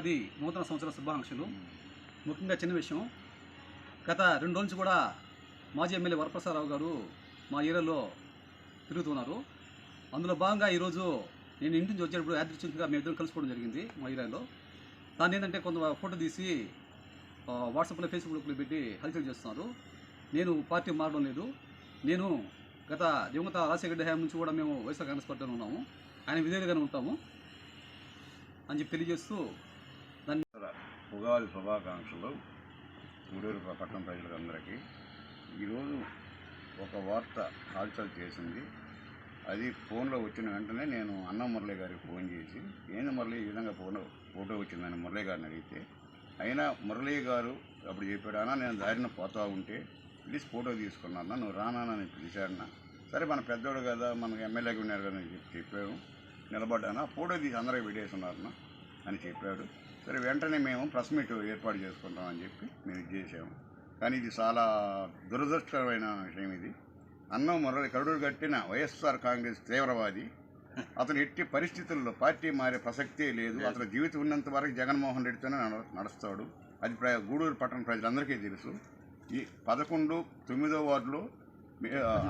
ఉగాది నూతన సంవత్సర శుభాకాంక్షలు. ముఖ్యంగా చిన్న విషయం. గత రెండు రోజుల నుంచి కూడా మాజీ ఎమ్మెల్యే వరప్రసాదరావు గారు మా ఏరియాలో తిరుగుతున్నారు. అందులో భాగంగా ఈరోజు నేను ఇంటి నుంచి వచ్చేటప్పుడు యాదృచ్ఛికంగా మేము ఇద్దరం కలుసుకోవడం జరిగింది మా ఏరియాలో. దాన్ని ఏంటంటే కొంత ఫోటో తీసి వాట్సాప్లో ఫేస్బుక్లో పెట్టి హల్చల్ చేస్తున్నారు. నేను పార్టీ మారడం లేదు. నేను గత దివంగత రాజశేఖర హయాం నుంచి కూడా మేము వైఎస్ఆర్ కాంగ్రెస్ పార్టీలో ఉన్నాము. ఆయన విధేయులుగానే ఉంటాము అని చెప్పి తెలియజేస్తూ ఉగాది శుభాకాంక్షలు. గూడూరు పట్టణ ప్రజలందరికీ. ఈరోజు ఒక వార్త హల్చల్ చేసింది. అది ఫోన్లో వచ్చిన వెంటనే నేను అన్న మురళి గారికి ఫోన్ చేసి ఏంది మురళి ఈ విధంగా ఫోన్ ఫోటో వచ్చిందని మురళి గారిని అడిగితే అయినా మురళి గారు అప్పుడు చెప్పాడు అన్న నేను దారిన పోతా ఉంటే ప్లీజ్ ఫోటో తీసుకున్నాను నువ్వు రానానని పిలిచాడన్నా సరే మన పెద్దోడు కదా మనకు ఎమ్మెల్యేగా ఉన్నారు కదా అని చెప్పి చెప్పాడు. నిలబడ్డాను. ఫోటో తీసి అందరూ పెట్టేస్తున్నారన్న అని చెప్పాడు. సరే వెంటనే మేము ప్రెస్ మీట్ ఏర్పాటు చేసుకుంటామని చెప్పి మేము ఇది చేసాము కానీ ఇది చాలా దురదృష్టకరమైన విషయం ఇది. అన్నం మురళి కరుడు కట్టిన వైఎస్ఆర్ కాంగ్రెస్ తీవ్రవాది. అతను ఎట్టి పరిస్థితుల్లో పార్టీ మారే ప్రసక్తే లేదు. అతని జీవితం ఉన్నంత వరకు జగన్మోహన్ రెడ్డితోనే నడ- నడుస్తాడు. అది ప్ర గూడూరు పట్టణ ప్రజలందరికీ తెలుసు. ఈ పదకొండు తొమ్మిదో వార్డులో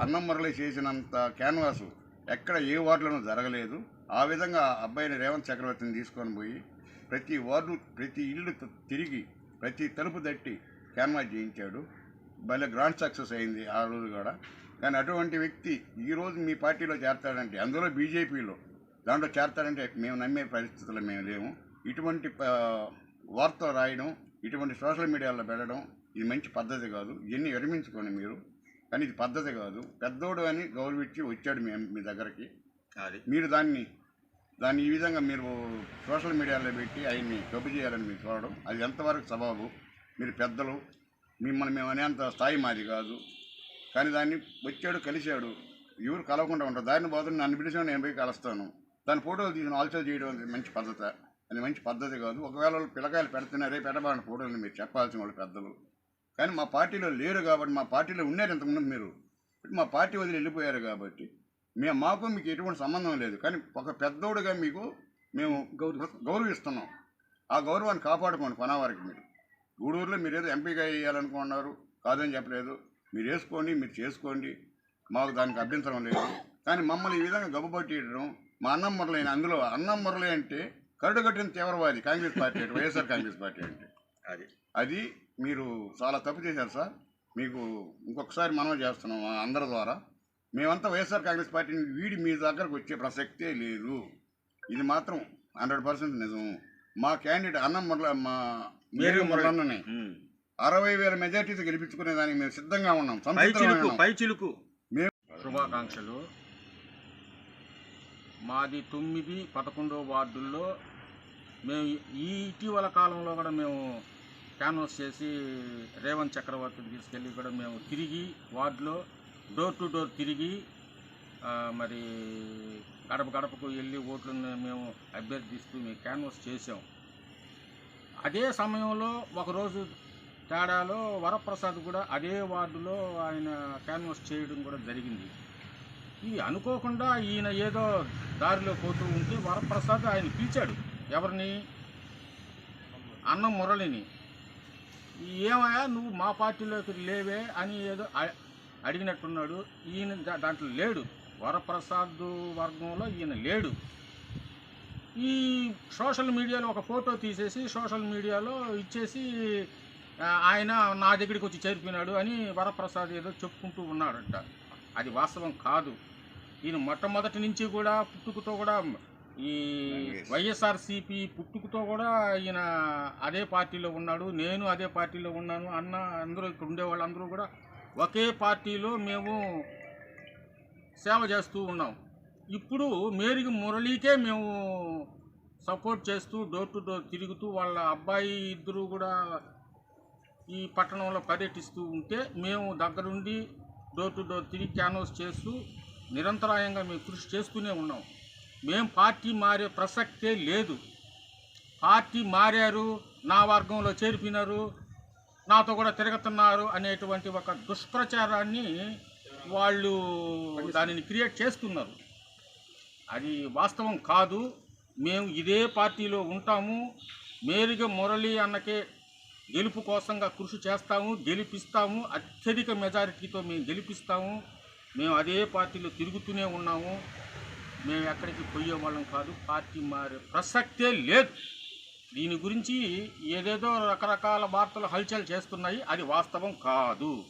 అన్నం మురళి చేసినంత క్యాన్వాసు ఎక్కడ ఏ వార్డులోనూ జరగలేదు. ఆ విధంగా ఆ అబ్బాయిని రేవంత్ చక్రవర్తిని తీసుకొని పోయి ప్రతి వార్డు ప్రతి ఇల్లు తిరిగి ప్రతి తలుపు తట్టి క్యాన్వాస్ చేయించాడు. భలే గ్రాండ్ సక్సెస్ అయింది ఆ రోజు కూడా. కానీ అటువంటి వ్యక్తి ఈరోజు మీ పార్టీలో చేరతాడంటే అందులో బీజేపీలో దాంట్లో చేరతాడంటే మేము నమ్మే పరిస్థితుల్లో మేము లేము. ఇటువంటి వార్త రాయడం ఇటువంటి సోషల్ మీడియాలో పెట్టడం ఇది మంచి పద్ధతి కాదు. ఇవన్నీ విరమించుకోండి మీరు. కానీ ఇది పద్ధతి కాదు. పెద్దోడు అని గౌరవించి వచ్చాడు మీ మీ దగ్గరికి. అది. మీరు దాన్ని దాన్ని ఈ విధంగా మీరు సోషల్ మీడియాలో పెట్టి ఆయన్ని డబ్బు చేయాలని మీరు చూడడం అది ఎంతవరకు సబాబు? మీరు పెద్దలు మిమ్మల్ని మేము అనేంత స్థాయి మాది కాదు. కానీ దాన్ని వచ్చాడు కలిశాడు ఎవరు కలవకుండా ఉంటారు. దాన్ని పోతుంది నన్ను పిలిచిన నేను పోయి కలుస్తాను. దాని ఫోటోలు తీసిన ఆల్సో చేయడం అనేది మంచి పద్ధతి. అది మంచి పద్ధతి కాదు. ఒకవేళ వాళ్ళు పిల్లకాయలు పెడుతున్నారే పెట్టబాడిన ఫోటోలు మీరు చెప్పాల్సిన వాళ్ళు పెద్దలు. కానీ మా పార్టీలో లేరు కాబట్టి మా పార్టీలో ఉన్నారు ఇంతకుముందు మీరు. మా పార్టీ వదిలి వెళ్ళిపోయారు కాబట్టి మేము మాకు మీకు ఎటువంటి సంబంధం లేదు. కానీ ఒక పెద్దోడుగా మీకు మేము గౌరవ గౌరవిస్తున్నాం. ఆ గౌరవాన్ని కాపాడుకోండి కొనవారికి మీరు. గూడూరులో మీరు ఏదో ఎంపీగా వేయాలనుకున్నారు. కాదని చెప్పలేదు. మీరు వేసుకోండి మీరు చేసుకోండి. మాకు దానికి అభ్యంతరం లేదు. కానీ మమ్మల్ని ఈ విధంగా గబ్బపట్టేయడం మా అన్నం మురళి అందులో అన్నం మురళి అంటే కరుడు కట్టిన తీవ్రవాది కాంగ్రెస్ పార్టీ అంటే వైఎస్ఆర్ కాంగ్రెస్ పార్టీ అంటే. అది. అది మీరు చాలా తప్పు చేశారు సార్. మీకు ఇంకొకసారి మనం చేస్తున్నాం ఆ అందరి ద్వారా. మేమంతా వైఎస్ఆర్ కాంగ్రెస్ పార్టీని వీడి మీ దగ్గరకు వచ్చే ప్రసక్తే లేదు. ఇది మాత్రం హండ్రెడ్ పర్సెంట్ నిజం. మా క్యాండిడేట్ అన్నం మురళ మా మేరీ మురళన్నని. అరవై వేల మెజార్టీతో గెలిపించుకునే దానికి మేము సిద్ధంగా ఉన్నాం. పై సంసిద్ధంగా చిలుకు ఉన్నాం. పై చిలుకు. శుభాకాంక్షలు. మాది తొమ్మిది పదకొండో వార్డుల్లో మేము ఈ ఇటీవల కాలంలో కూడా మేము క్యాన్వాస్ చేసి రేవంత్ చక్రవర్తిని తీసుకెళ్ళి కూడా మేము తిరిగి వార్డులో డోర్ టు డోర్ తిరిగి మరి గడప గడపకు వెళ్ళి ఓట్లను మేము అభ్యర్థిస్తూ మేము క్యాన్వాస్ చేసాం అదే సమయంలో ఒకరోజు తేడాలో వరప్రసాద్ కూడా అదే వార్డులో ఆయన క్యాన్వాస్ చేయడం కూడా జరిగింది. ఇది అనుకోకుండా ఈయన ఏదో దారిలో పోతూ ఉంటే వరప్రసాద్ ఆయన పిలిచాడు ఎవరిని? అన్నం మురళిని. ఏమయ్యా నువ్వు మా పార్టీలోకి లేవే అని ఏదో అడిగినట్టున్నాడు. ఈయన దాంట్లో లేడు. వరప్రసాద్ వర్గంలో ఈయన లేడు. ఈ సోషల్ మీడియాలో ఒక ఫోటో తీసేసి సోషల్ మీడియాలో ఇచ్చేసి ఆయన నా దగ్గరికి వచ్చి చేరిపోయినాడు అని వరప్రసాద్ ఏదో చెప్పుకుంటూ ఉన్నాడంట. అది వాస్తవం కాదు. ఈయన మొట్టమొదటి నుంచి కూడా పుట్టుకతో కూడా ఈ వైఎస్ఆర్సిపి పుట్టుకతో కూడా ఈయన అదే పార్టీలో ఉన్నాడు. నేను అదే పార్టీలో ఉన్నాను అన్న అందరూ ఇక్కడ ఉండేవాళ్ళు అందరూ కూడా ఒకే పార్టీలో మేము సేవ చేస్తూ ఉన్నాం. ఇప్పుడు మేరీకి మురళీకే మేము సపోర్ట్ చేస్తూ డోర్ టు డోర్ తిరుగుతూ వాళ్ళ అబ్బాయి ఇద్దరు కూడా ఈ పట్టణంలో పర్యటిస్తూ ఉంటే మేము దగ్గరుండి డోర్ టు డోర్ తిరిగి క్యాన్వాస్ చేస్తూ నిరంతరాయంగా మేము కృషి చేస్తూనే ఉన్నాం. మేము పార్టీ మారే ప్రసక్తే లేదు. పార్టీ మారారు నా వర్గంలో చేరిపినారు నాతో కూడా తిరుగుతున్నారు అనేటువంటి ఒక దుష్ప్రచారాన్ని వాళ్ళు దానిని క్రియేట్ చేస్తున్నారు. అది వాస్తవం కాదు. మేము ఇదే పార్టీలో ఉంటాము. మేరుగా మురళి అన్నకే గెలుపు కోసంగా కృషి చేస్తాము గెలిపిస్తాము. అత్యధిక మెజారిటీతో మేము గెలిపిస్తాము. మేము అదే పార్టీలో తిరుగుతూనే ఉన్నాము. మేము ఎక్కడికి పోయే వాళ్ళం కాదు. పార్టీ మారే ప్రసక్తే లేదు. దీని గురించి ఏదేదో రకరకాల వార్తలు హల్చల్ చేస్తున్నాయి. అది వాస్తవం కాదు.